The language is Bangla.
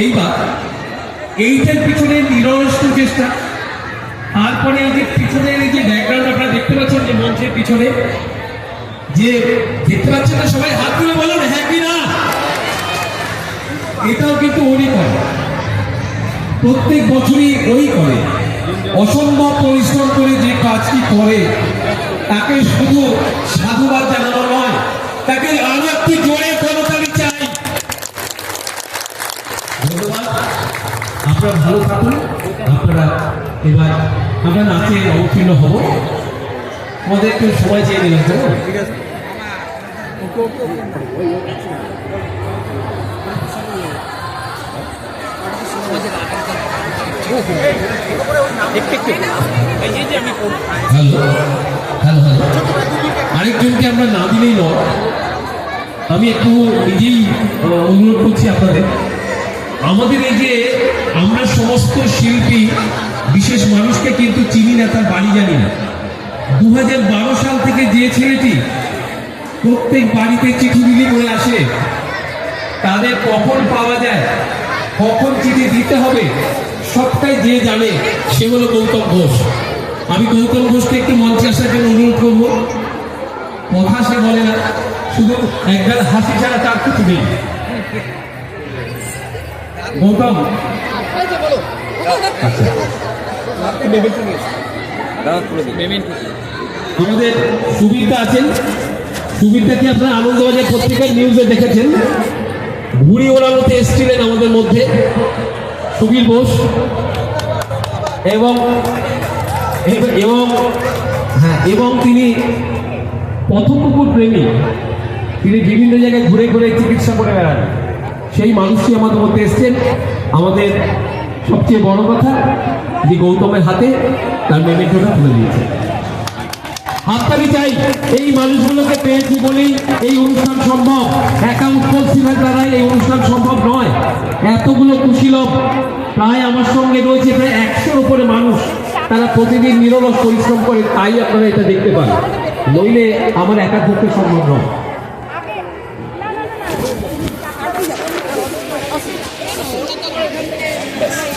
এইবার, এইটার পিছনে তারপরে এই যে পিছনের এই যে ব্যাকগ্রাউন্ড আপনারা দেখতে পাচ্ছেন যে মঞ্চের পিছনে, যে দেখতে পাচ্ছেন না সবাই, হাত তুলে বলুন হ্যাঁ এটাও কিন্তু উনি করে প্রত্যেক বছরই ওই করে। অসম্ভব পরিশ্রম করে যে কাজটি করে, তাকে শুধু সাধুবাদ জানানো নয়, তাকে আরও একটু জোরে আপনারা ভালো থাকুন। আপনারা এবার আমরা নাচে অবতীর্ণ হব। আমাদের একটু সময় চেয়ে নিলাম হ্যালো আরেকজনকে আমরা না দিলেই নয়। আমি একটু নিজেই অনুরোধ করছি আপনাদের। আমাদের এই যে আমরা সমস্ত শিল্পী, বিশেষ মানুষকে কিন্তু চিনি না, তার বাড়ি জানি না। দু সাল থেকে যে ছেলেটি প্রত্যেক বাড়িতে চিঠি বিলি করে আসে, তাদের কখন পাওয়া যায়, কখন চিঠি দিতে হবে, সবটাই যে জানে, সে হলো গৌতম ঘোষ। আমি গৌতম ঘোষকে একটু মঞ্চে আসার জন্য অনুরোধ করব। কথা সে বলে না, শুধু একগাল হাসি ছাড়া তার কিছু নেই। গৌতম আচ্ছা। আমাদের সুবিধা আছেন। সুবিধা কি আপনারা আনন্দবাজার পত্রিকার নিউজে দেখেছেন। ঘুড়ি ওড়ানোতে এসেছিলেন আমাদের মধ্যে সুবীর বোস। এবং এবং- এবং হ্যাঁ এবং তিনি পথকুকুর প্রেমী। তিনি বিভিন্ন জায়গায় ঘুরে ঘুরে চিকিৎসা করে বেড়ান। সেই মানুষটি আমাদের মধ্যে এসছেন। আমাদের সবচেয়ে বড় কথা, যে গৌতমের হাতে তার মেমেন্টোটা তুলে দিয়েছে। হাততালি চাই, এই মানুষগুলোকে পেয়েছি বলেই এই অনুষ্ঠান সম্ভব। একা উৎপল সিংহের দ্বারাই এই অনুষ্ঠান সম্ভব নয়। এতগুলো কুশীলভ প্রায় আমার সঙ্গে রয়েছে প্রায় একশোর উপরে মানুষ। তারা প্রতিদিন নিরলস পরিশ্রম করে, তাই আপনারা এটা দেখতে পান। নইলে আমার একা পক্ষে সম্ভব নয়। ব্যাস